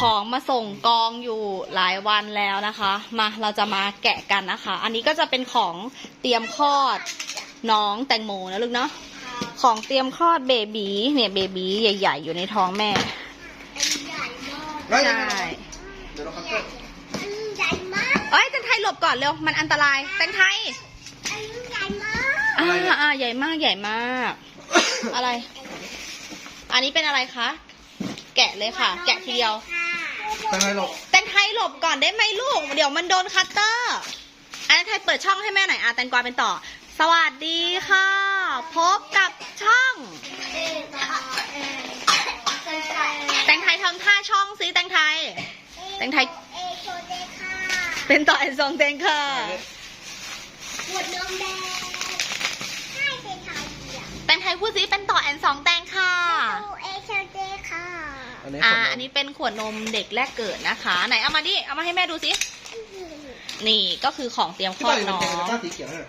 ของมาส่งกองอยู่หลายวันแล้วนะคะ มาเราจะมาแกะกันนะคะ อันนี้ก็จะเป็นของเตรียมคลอดน้องแตงโมนะลูกเนาะของเตรียมคลอดเบบีเนี่ยเบบีใหญ่ ๆ อยู่ในท้องแม่เฮ้ยใช่เดี๋ยวเราคัตเตอร์ใหญ่มากเอ้ยแตงไทยหลบก่อนเร็วมันอันตรายแตงไทยอันนี้ใหญ่มากอ่าอ่าใหญ่มากใหญ่มาก อะไร อันนี้เป็นอะไรคะแกะเลยค่ะ แกะทีเดียว ตั้งให้หลบแตงไทยหลบก่อนได้ไหมลูก เดี๋ยวมันโดนคัตเตอร์ อันนั้นไทยเปิดช่องให้แม่หน่อยอะแตงกวาเป็นต่อ สวัสดีค่ะ พบกับช่อง แตงไทยทำท่าช่องสิแตงไทย แตงไทยเอโชเดค่ะเป็นต่อแอนซองแตงค่ะขวดนมแดงให้เป็นไทยเดียวแตงไทยพูดสิเป็นต่อแอนสองแตงค่ะดูเอโชเดค่ะ อันนี้อ่าขวดอันนี้เป็นขวดนมเด็กแรกเกิดนะคะ ไหนเอามาดิ เอามาให้แม่ดูสิ นี่ก็คือของเตรียมคที่ลอบ้านดอยู่น้องเป็นเกลือสีเขียวเนี่ย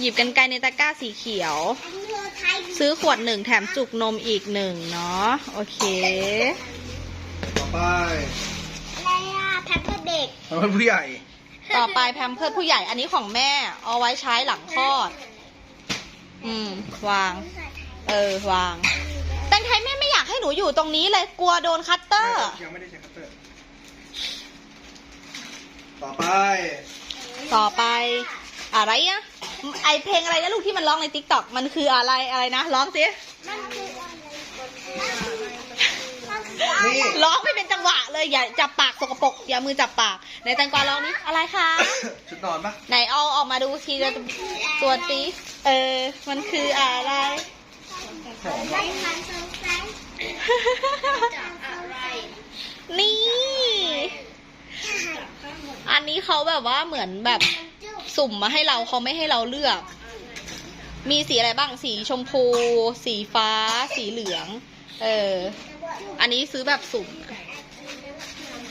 หยิบกันไกลในตะกร้าสีเขียวอันนี้คือไทยซื้อขวดหนึ่งแถมจุกนมอีกหนึ่งเนาะ โอเค ต่อไปอะไรอะแพมเพิร์สเด็กทำเป็นผู้ใหญ่ต่อไปแพมเพิร์สผู้ใหญ่ อันนี้ของแม่ เอาไว้ใช้หลังคลอด อืม วาง เออ วางแต ห้หนูอยู่ตรงนี้เลยกลัวโดนคัตเตอร์ ยังไม่ได้ใช้คัตเตอร์ ต่อไป ต่อไป อะไรอะไอเพลงอะไรนะลูกที่มันร้องในติ๊กต็อกมันคืออะไรอะไรนะร้องสิมันคืออะไรนี่ร้องไม่เป็นจังหวะเลยอย่าจับปากสกปรกอย่ามือจับปากในแตงกวาร้องนี้อะไรคะชุดนอนปะไหนเอาออกมาดูทีละตัวตีเออ มันคืออะไรหอม จากอะไรนี่ อันนี้เขาแบบว่าเหมือนแบบสุ่มมาให้เราเขาไม่ให้เราเลือก มีสีอะไรบ้างสีชมพู สีฟ้า สีเหลือง เออ อันนี้ซื้อแบบสุ่ม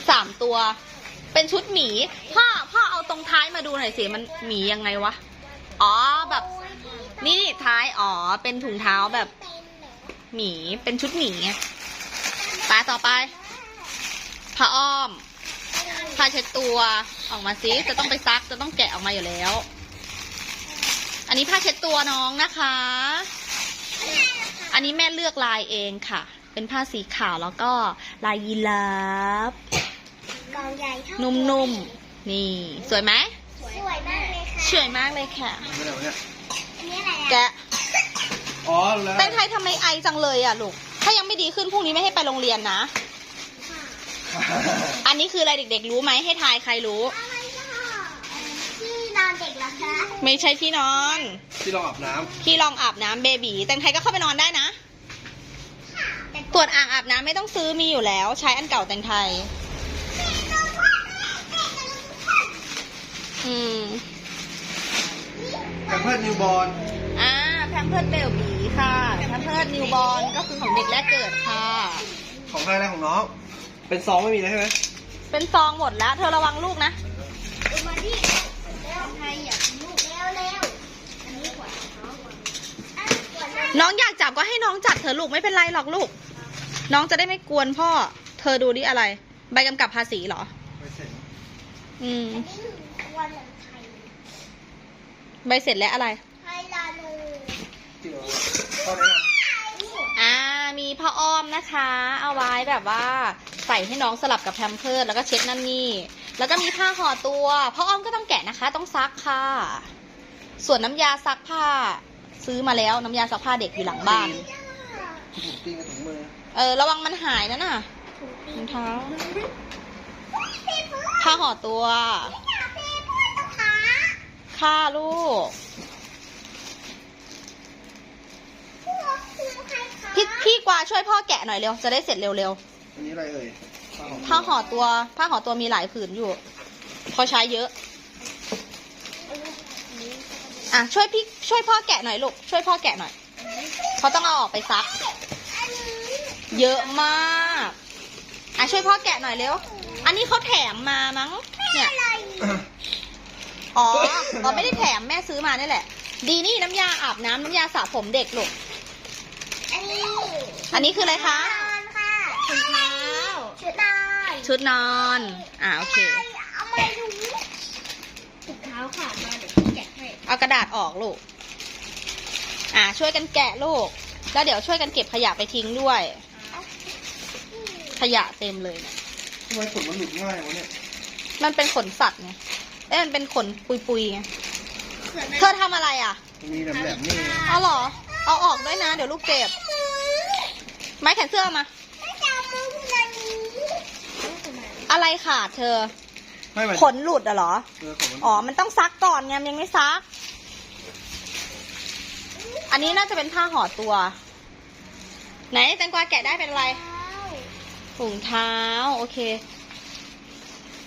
สามตัว เป็นชุดหมี พ่อพ่อเอาตรงท้ายมาดูหน่อยสิมันหมียังไงวะ อ๋อแบบ นี่นี่ท้าย อ๋อ เป็นถุงเท้าแบบ หมีเป็นชุดหมีไงไปต่อไปผ้าอ้อมผ้าเช็ดตัวออกมาซิจะต้องไปซักจะต้องแกะออกมาอยู่แล้ว อันนี้ผ้าเช็ดตัวน้องนะคะ อันนี้แม่เลือกลายเองค่ะ เป็นผ้าสีขาวแล้วก็ลายยีราฟกองใหญ่เท่านุ่มๆ นี่ สวยไหมสวยมากเลยค่ะสวยมากเลยค่ะไม่ได้วะเนี่ยอันนี้อะไรอะแกะ อ๋อแล้วแตงไทยทำไมไอจังเลยอะลูก ถ้ายังไม่ดีขึ้นพรุ่งนี้ไม่ให้ไปโรงเรียนนะ อันนี้คืออะไรเด็กๆ รู้ไหมให้ทายใครรู้อะไรค่ะที่นอนเด็กเหรอคะไม่ใช่ที่นอน ที่เราอาบน้ที่รองอาบน้ำเบบีแตงไทยก็เข้าไปนอนได้นะตรวจอ่างอาบน้ำไม่ต้องซื้อมีอยู่แล้ว ใช้อันเก่าแตงไทย อืมำแอปเปิลนิวบอลอ่าแพมเพิร์ดเบล บีค่ะแพมเพิร์ดนิวบอลก็คือของเด็กแรกเกิดค่ะ ของใครอะไรของน้อง เป็นซองไม่มีนะใช่ไหมเป็นซองหมดแล้ว เธอระวังลูกนะดูมาดิเร็วใครอยากลูกเร็วเร็วอันนี้ขวดของน้องก่อนอะขวดน้องน้องอยากจับก็ให้น้องจับเธอะลูกไม่เป็นไรหรอกลูก น้องจะได้ไม่กวนพ่อ เธอดูดิอะไร ใบกำกับภาษีเหรอ ไม่เสร็จอืม อันนี้ขวดเหมือนไทยใบเสร็จแล้วอะไรไทยลาลู จริงเหรอข้อแนะนอ่ามีผ้าอ้อมนะคะ เอาไว้แบบว่าใส่ให้น้องสลับกับแพมเพิร์ดแล้วก็เช็ดนั่นนี่ แล้วก็มีผ้าห่อตัวผ้าอ้อมก็ต้องแกะนะคะ ต้องซักค่ะ ส่วนน้ำยาซักผ้า ซื้อมาแล้วน้ำยาซักผ้าเด็กอยู่หลังบ้านำถุงตีนกับถุงมือเออระวังมันหายนะน่ะรองเท้าผ้าห่อตัว ค่ะลูก พี่พี่กวาช่วยพ่อแกะหน่อยเร็ว จะได้เสร็จเร็วอันนี้อะไรเอ่ยๆผ้าห่อตัวผ้าห่อตัวมีหลายผืนอยู่เขาใช้เยอะ อะช่วยพี่ช่วยพ่อแกะหน่อยลูกช่วยพ่อแกะหน่อยเขาต้องเอาออกไปซัก เยอะมากอะช่วยพ่อแกะหน่อยเร็ว อันนี้เขาแถมมามั้งเนี่ย อ๋ออ๋อไม่ได้แถมแม่ซื้อมานี่แหละ ดีนี่น้ำยาอาบน้ำน้ำยาสระผมเด็กลูกอั นนี้อันนี้คืออะไรคะ นอนค่ะถุงเท้าชุดนอนชุดนอน อ่าโอเค เอามาดูถุงเท้าขาดมาเดี๋ยวพี่แกะให้เอากระดาษออกลูก อ่า ช่วยกันแกะลูก แล้วเดี๋ยวช่วยกันเก็บขยะไปทิ้งด้วย ขยะเต็มเลยเนี่ยทำไมขนมันหลุดง่ายวะเนี่ยมันเป็นขนสัตว์ไง เอ้ยมันเป็นขนปุยๆไง เธอทำอะไรอะ มีแหลมๆนี่ เอาเหรอ เอาออกด้วยนะ เดี๋ยวลูกเจ็บ ไม้แขนเสื้อมาไม่จำมือคุณอันนี้อะไรขาดเธอ ไม่มันขนหลุดอะเหรอ เออขนมันอ๋อ มันต้องซักก่อนไงมันยังไม่ซัก อันนี้น่าจะเป็นผ้าห่อตัว ไหนแตงกวาแกะได้เป็นอะไรถุงเท้า โอเค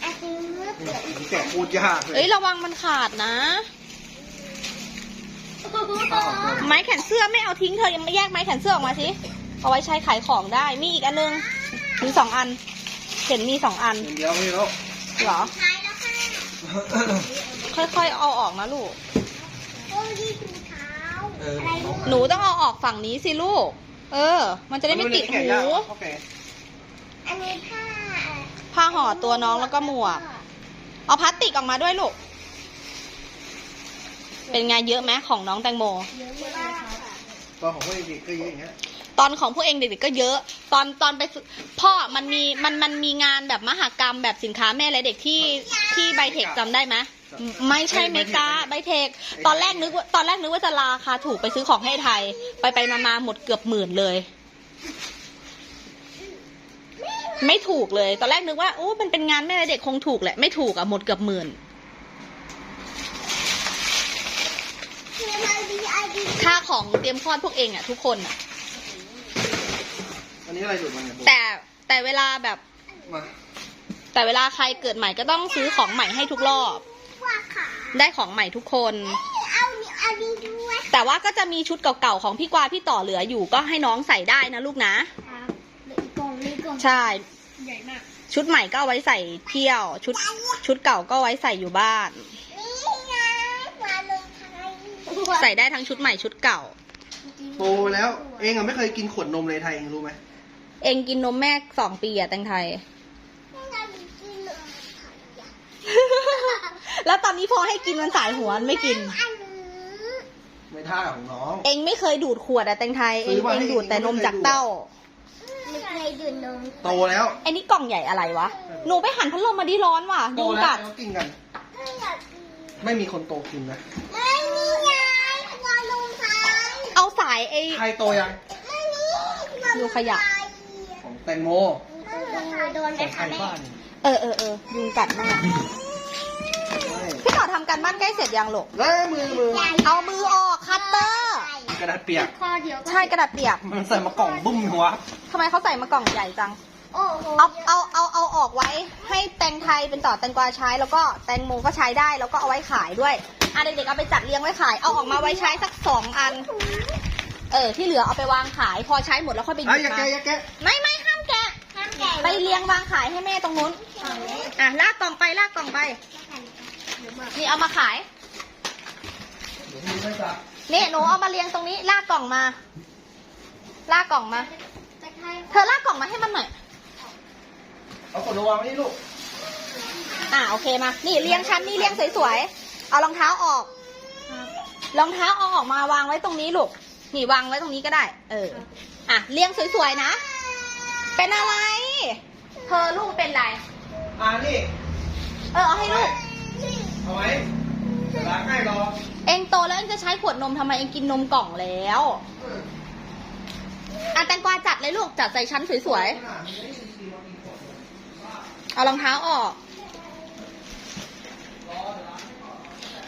อาซื้อนี่แกะพูดยากเลเอ้ยยระวังมันขาดนะผ้าห่อตัว ไม้แขนเสื้อไม่เอาทิ้งเธอยังไม่แยกไม้แขนเสื้อออกมาสิเอาไว้ใช้ขายของได้ มีอีกอันนึงมีสองอัน เห็นมีสองอันเดียวไม่แล้วเหรอท้ายแล้วค่ะค่อยๆเอาออกนะลูกโอ้ยถุงเท้าเอออะไรหนูต้องเอาออกฝั่งนี้สิลูก เออ มันจะได้ไม่ติดหูโอเคอันนี้ผ้า ผ้าห่อตัวน้องแล้วก็หมวก เอาพลาสติกออกมาด้วยลูก เป็นไงเยอะไหมของน้องแตงโมเยอะมากค่ะตอนของพวกเด็กๆก็เยอะอย่างเงี้ยตอนของพวกเองเด็กๆก็เยอะ ตอนตอนไปซื้อพ่อมันมีมันมันมีงานแบบมหกรรมแบบสินค้าแม่และเด็กที่ที่ไบเทคจำได้ไหมไม่ใช่เมกาไบเทคตอนแรกนึกว่าตอนแรกนึกว่าจะราคาถูกไปซื้อของให้ไทย ไปไปมามาหมดเกือบหมื่นเลย ไม่ถูกเลย ตอนแรกนึกว่าโอ้มันเป็นงานแม่และเด็กคงถูกแหละไม่ถูกอะหมดเกือบหมื่น คือมันดีไอดี ค่า ของเตรียมคลอดพวกเองอะทุกคนอะอันนี้อะไรหลุดมาเนี่ยแต่แต่เวลาแบบ มาแต่เวลาใครเกิดใหม่ก็ต้องซื้อของใหม่ให้ทุกรอบ ว่าขาได้ของใหม่ทุกคน เอานี่อันนี้ด้วยแต่ว่าก็จะมีชุดเก่าๆของพี่กวาพี่ต่อเหลืออยู่ก็ให้น้องใส่ได้นะลูกนะ ครับเหลืออีกกล่องเหลยกล่องใช่ ใหญ่มาก ชุดใหม่ก็เอาไว้ใส่เที่ยว ชุดชุดเก่าก็เอาไว้ใส่อยู่บ้านนี่ไงวาลงไทย ใส่ได้ทั้งชุดใหม่ชุดเก่า โตแล้ว เองอะไม่เคยกินขวดนมเลยไทยเองรู้ไหมเองกินนมแม่สองปีอะแตงไทยไม่ได้กินเลยไทยอะแล้วตอนนี้พอให้กินมันสายหัวมันไม่กินอันนี้ไม่ท่าของน้อง เองไม่เคยดูดขวดอะแตงไทยเอซื้งอมาเองให้ดูดแต่นมจากเต้าไม่เคยดื่มนมโตแล้วไอ้นี่กล่องใหญ่อะไรวะ หนูไปหันพัดลมมาดิร้อนว่ะโตยุงแล้วกัด เขากินกัน ไม่อยากกินไม่มีคนโตกินนะ ไม่มีไงวาลงไทย เอาสายไอ้ไทยโตยังไม่มีวาลงไทดูขยะ ของแตงโมโดนขไปองไทค่ะยแม่บ้านเออเออเออยุงกัดมากไม่พี่ต่อทำการบ้านใกล้เสร็จยังลูกแล้วมือมือเอามือออกคัตเตอร์กระดาษเปียก คอเดียวก็ใช่กระดาษเปียกมันใส่มากล่องบุ้มหัวทำไมเขาใส่มากล่องใหญ่จัง โอ้โหเอาเอาเอาเอาออกไว้ให้แตงไทยเป็นต่อแตงกวาใช้แล้วก็แตงโมก็ใช้ได้แล้วก็เอาไว้ขายด้วยอะเด็กๆเอาไปจัดเรียงไว้ขายเอาออกมาไว้ใช้สักสองอัน เออที่เหลือเอาไปวางขายพอใช้หมดแล้วค่อยไปหยิอะบอย่ามาแกะอย่าแกะไม่ไม่ห้ามแกะ ห้ามแกะไปเรียงวางขายให้แม่ตรงนู้นอะลากกล่องไปลากกล่องไปนี่เอามาขาย เดี๋ยวมือไม่จับนี่หนูเอามาเรียงตรงนี้ ลากกล่องมา ลากกล่องมา จะให้เธอลากกล่องมาให้มันหน่อย เอาขวดนมวางไว้นี่ลูกอ่าโอเคมา นี่เรียงชั้นนี่เรียงสวยๆ เอารองเท้าออก รองเท้าเอาออกมาวางไว้ตรงนี้ลูก นี่วางไว้ตรงนี้ก็ได้ เออ อะเรียงสวยๆนะ เป็นอะไร เธอลูกเป็นไร อ่านี่ เออเอาให้ลูก เอาไว้เวลาใกล้รอ เองโตแล้วเองจะใช้ขวดนมทำไมเองกินนมกล่องแล้ว อะแตงกวาจัดเลยลูกจัดใส่ชั้นสวยๆ เอารองเท้าออก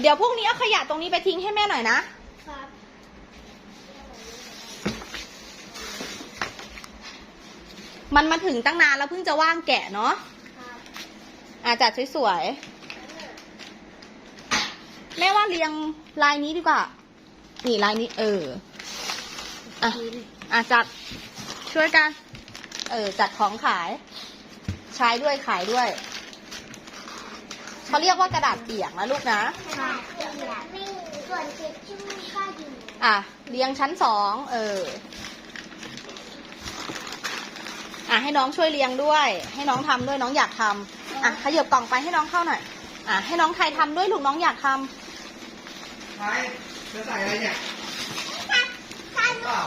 เดี๋ยวพรุ่งนี้เอาขยะตรงนี้ไปทิ้งให้แม่หน่อยนะ ครับ มันมาถึงตั้งนานแล้วเพิ่งจะว่างแกะเนาะครับอะจัดสวยๆแม่ว่าเรียงลายนี้ดีกว่า นี่ลายนี้ เออ อะอะจัดช่วยกัน เออ จัดของขาย ใช้ด้วยขายด้วยเขาเรียกว่ากระดาษเปียกนะลูกนะครับไม่ส่วนเช็ดชู่ก็อยู่อะเรียงชั้นสอง เออ อะอะให้น้องช่วยเลี้ยงด้วย ให้น้องทำด้วยน้องอยากทำอะขยับกล่องไปให้น้องเข้าหน่อยอะให้น้องไทยทำด้วยลูกน้องอยากทำไทยจะใส่อะไรเนี่ยใส่เปล่า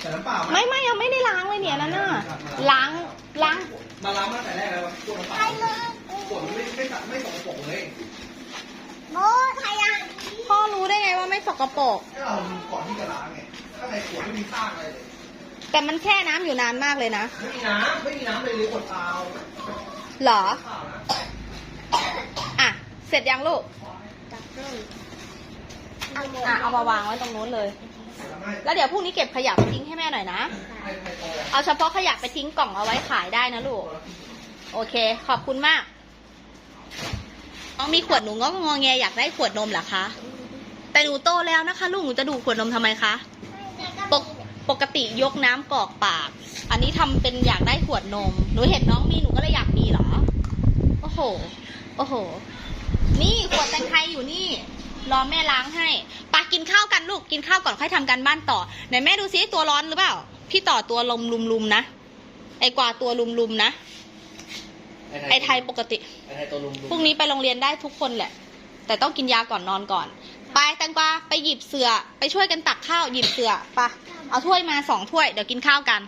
ใส่น้ำเปล่าไหมไม่ไม่ยังไม่ได้ล้างเลยเนี่ยนั่นน่ะล้างล้างมาล้างมาแต่แรกแล้วขวดน้ำเปล่าใส่เลยขวดมันไม่ไม่ไม่สกปรกเลยโอ้ไทยอะพ่อรู้ได้ไงว่าไม่สกปรกให้เราดูก่อนที่จะล้างไงข้างในขวดไม่มีซากอะไรเลย แต่มันแช่น้ำอยู่นานมากเลยนะไม่มีน้ำไม่มีน้ำเลยเลยขวดเปล่าเหรอ เปล่านะอะ เสร็จยังลูก จับเลยอะ เอามาวางไว้ตรงนู้นเลย ไม่แล้วเดี๋ยวพรุ่งนี้เก็บขยะไปทิ้งให้แม่หน่อยนะให้ให้โตเอาเฉพาะขยะไปทิ้งกล่องเอาไว้ขายได้นะลูก โอเค ขอบคุณมากน้องมีขวดหนูก็งอแงอยากได้ขวดนมเหรอคะ แต่หนูโตแล้วนะคะ ลูกหนูจะดูดขวดนมทำไมคะ ปกปกติยกน้ำกรอกปาก อันนี้ทำเป็นอยากได้ขวดนม หนูเห็นน้องมีหนูก็เลยอยากมีเหรอ โอ้โห โอ้โห นี่ขวดแตงไทยอยู่นี่ รอแม่ล้างให้ปากินข้าวกันลูก กินข้าวก่อนค่อยทำการบ้านต่อ ไหนแม่ดูซิตัวร้อนหรือเปล่า พี่ต่อตัวลมลุมๆนะ ไอ้กว่าตัวลุมๆนะ ไอ้ไทยปกติ ไอ้ไทยตัวลุงพรุ่งนี้ไปโรงเรียนได้ทุกคนแหละ แต่ต้องกินยาก่อนนอนก่อน ไปแตงกวาไปหยิบเสือ ไปช่วยกันตักข้าวหยิบเสือไปะเอาถ้วยมาสองถ้วยเดี๋ยวกินข้าวกัน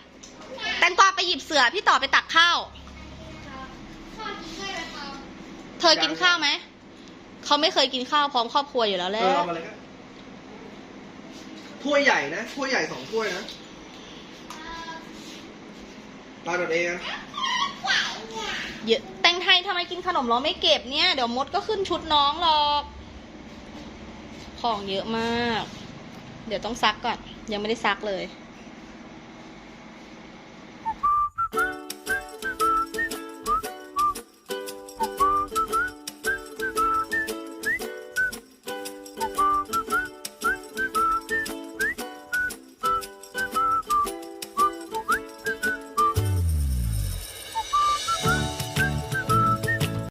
แตงกวาไปหยิบเสือพี่ต่อไปตักข้าว เธอกินข้าวไหมเขาไม่เคยกินข้าวพร้อมครอบครัวอยู่แล้วแหเอละอเอามาเลยก็ถ้วยใหญ่นะถ้วยใหญ่สองถ้วยนะปลาดอดเองอะเยอะแตงไทยทำไมกินขนมเราไม่เก็บเนี่ยเดี๋ยวมดก็ขึ้นชุดน้องหรอก ของเยอะมาก เดี๋ยวต้องซักก่อน ยังไม่ได้ซักเลย